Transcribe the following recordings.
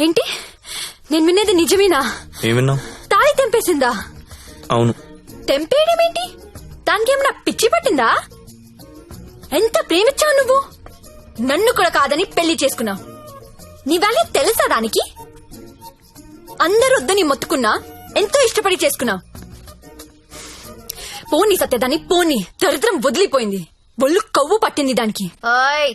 ఏంటి? నేను వినేది నిజమేనా? ఏం విన్నావు? తాళి తెంపేసిందా? అవును. తెంపేయడం ఏంటి? దానికేమన్నా పిచ్చి పట్టిందా? ఎంత ప్రేమించావు నువ్వు? నన్ను కూడా కాదని పెళ్ళి చేసుకున్నావు. నీ వాల్యూ తెలుసా దానికి? అందరూ వద్దని మొత్తుకున్నా ఎంతో ఇష్టపడి చేసుకున్నావు. పోనీ సత్యదాన్ని పోనీ. దరిద్రం వదిలిపోయింది. ఒళ్ళు కొవ్వు పట్టింది దానికి. ఓయ్!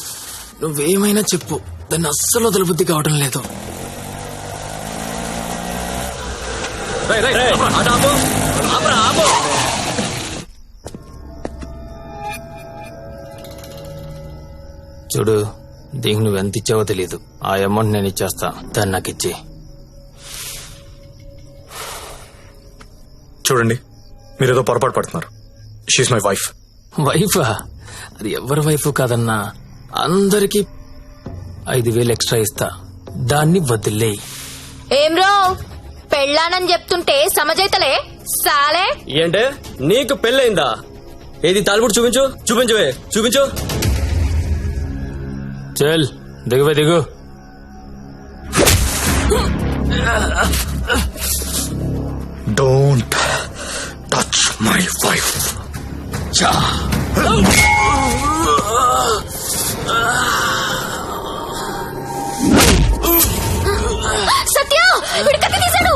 నువ్వేమైనా చెప్పు. దాన్ని అస్సలు వదలబుద్ధి కావడం లేదు. చూడు దీనికి నువ్వు ఎంత ఇచ్చావో తెలియదు ఆ అమౌంట్ నేను ఇచ్చేస్తా. దాన్ని నాకు ఇచ్చే. చూడండి మీరు ఏదో పొరపాటు పడుతున్నారు. షీఈ్ మై వైఫ్ వైఫా అది ఎవరి వైఫ్ కాదన్నా? అందరికి ఐదు వేలు ఎక్స్ట్రా ఇస్తా. దాన్ని వదిలేయి ఏం రో? పెళ్ళానని చెప్తుంటే సమజైతలే? సాలే? ఏంటే? నీకు పెళ్ళయిందా? ఏది తాలిపుడు చూపించు? చూపించవే. చూపించు. చల్ దిగువే దిగు. Don't touch my wife Satya వీడి తీశాడు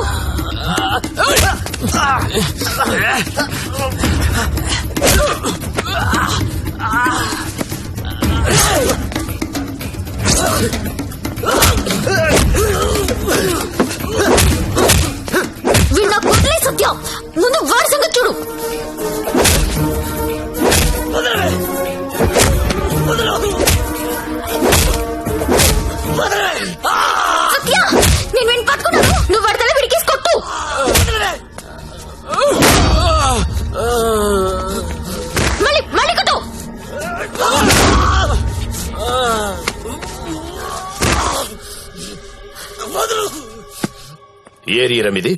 ఏరియా ఇది?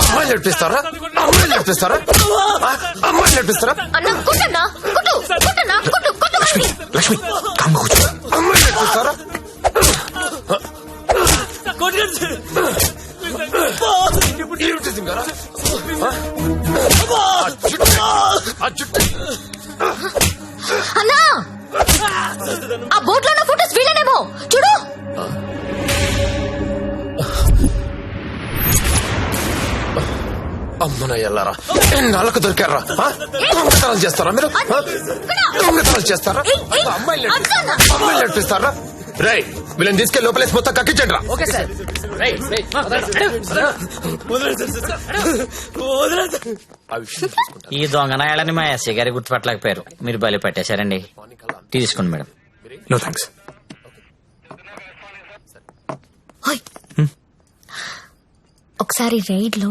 అమ్మాయిలు నడిపిస్తారా? అమ్మాయిలు నడిపిస్తారా? ఆ? అమ్మాయిలు నడిపిస్తారా? అన్న కొట్టన్నా? కొట్టు! కొట్టన్నా? కొట్టు! కొట్టు వాడిని. లక్ష్మి కామ్గా కూర్చో. అమ్మాయిలు నడిపిస్తారా? ఏమిటి సింగారా? ఆ? ఆ? ఎల్లారా ఎన్నాళ్ళకు దొరికారా? దొంగతనాలు చేస్తారా మీరు? దొంగతనాలు చేస్తారా? అమ్మాయిలు. అమ్మాయిలు నడిపిస్తారా? రై వీళ్ళని తీసుకెళ్ళి లోపలేసి మొత్తం కక్కించండి రా ఈ దొంగనాయాలని మా ఎస్ఐ గారి గుర్తుపట్టలేకపోయారు. మీరు బలి పట్టేశారండి. తీసుకోండి మేడం. నో థ్యాంక్స్ ఒకసారి రైడ్లో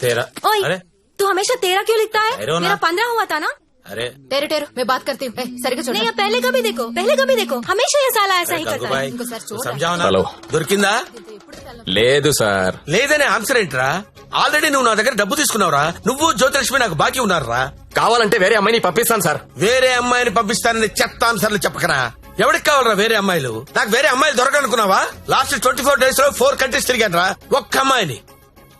తేరా ओए అరే तू हमेशा तेरा क्यों लिखता है ठहरो ना। मेरा पंद्रह हुआ था ना అరే టేరు టేరు मैं बात करती हूँ సరిగ్గా नहीं अब पहले कभी देखो पहले कभी देखो हमेशा ये साला ऐसा ही करता है గంగుబాయ్ సంజావు హలో. దొరికిందా లేదు సార్ లేదనే ఆన్సర్ ఏంట్రా ఆల్రెడీ నువ్వు నా దగ్గర డబ్బు తీసుకున్నావురా నువ్వు జ్యోతిలక్ష్మి నాకు బాకీ ఉన్నారా కావాలంటే వేరే అమ్మాయిని పంపిస్తాను సార్ వేరే అమ్మాయిని పంపిస్తానని చెత్త ఆన్సర్లు చెప్పకరా ఎవరికి కావాలరా వేరే అమ్మాయిలు నాకు వేరే అమ్మాయిలు దొరకనుకున్నావా లాస్ట్ ట్వంటీ ఫోర్ డేస్ లో ఫోర్ కంట్రీస్ తిరిగాను రా ఒక్క అమ్మాయిని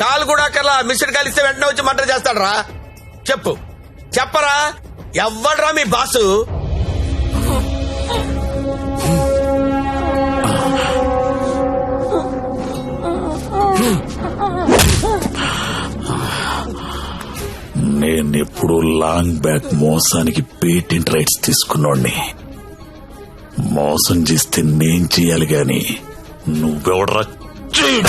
కాల్ కూడా కల్లా మిషన్ కాల్ ఇస్తే వెంటనే వచ్చి మర్డర్ చేస్తాడరా. చెప్పు. చెప్పరా? ఎవ్వడ్రా మీ బాసు? నేనెప్పుడు లాంగ్ బ్యాక్ మోసానికి పేటెంట్ రైట్స్ తీసుకున్నోడ్ని. మోసం చేస్తే నేను చేయాలి గాని నువ్వెవడరా? చూడు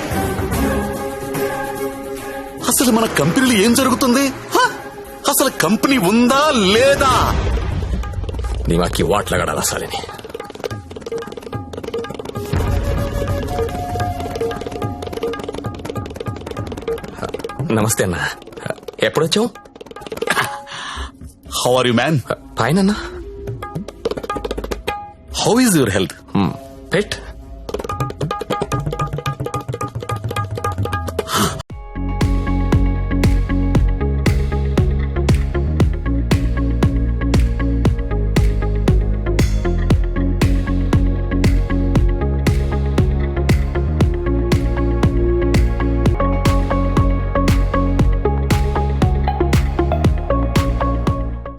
అసలు మన కంపెనీలో ఏం జరుగుతుంది? అసలు కంపెనీ ఉందా లేదా? నీ వాకి వాట్లగడాలి అసలని నమస్తే అన్న. ఎప్పుడొచ్చావు? హౌ ఆర్ యు మ్యాన్ పైన how is your health pet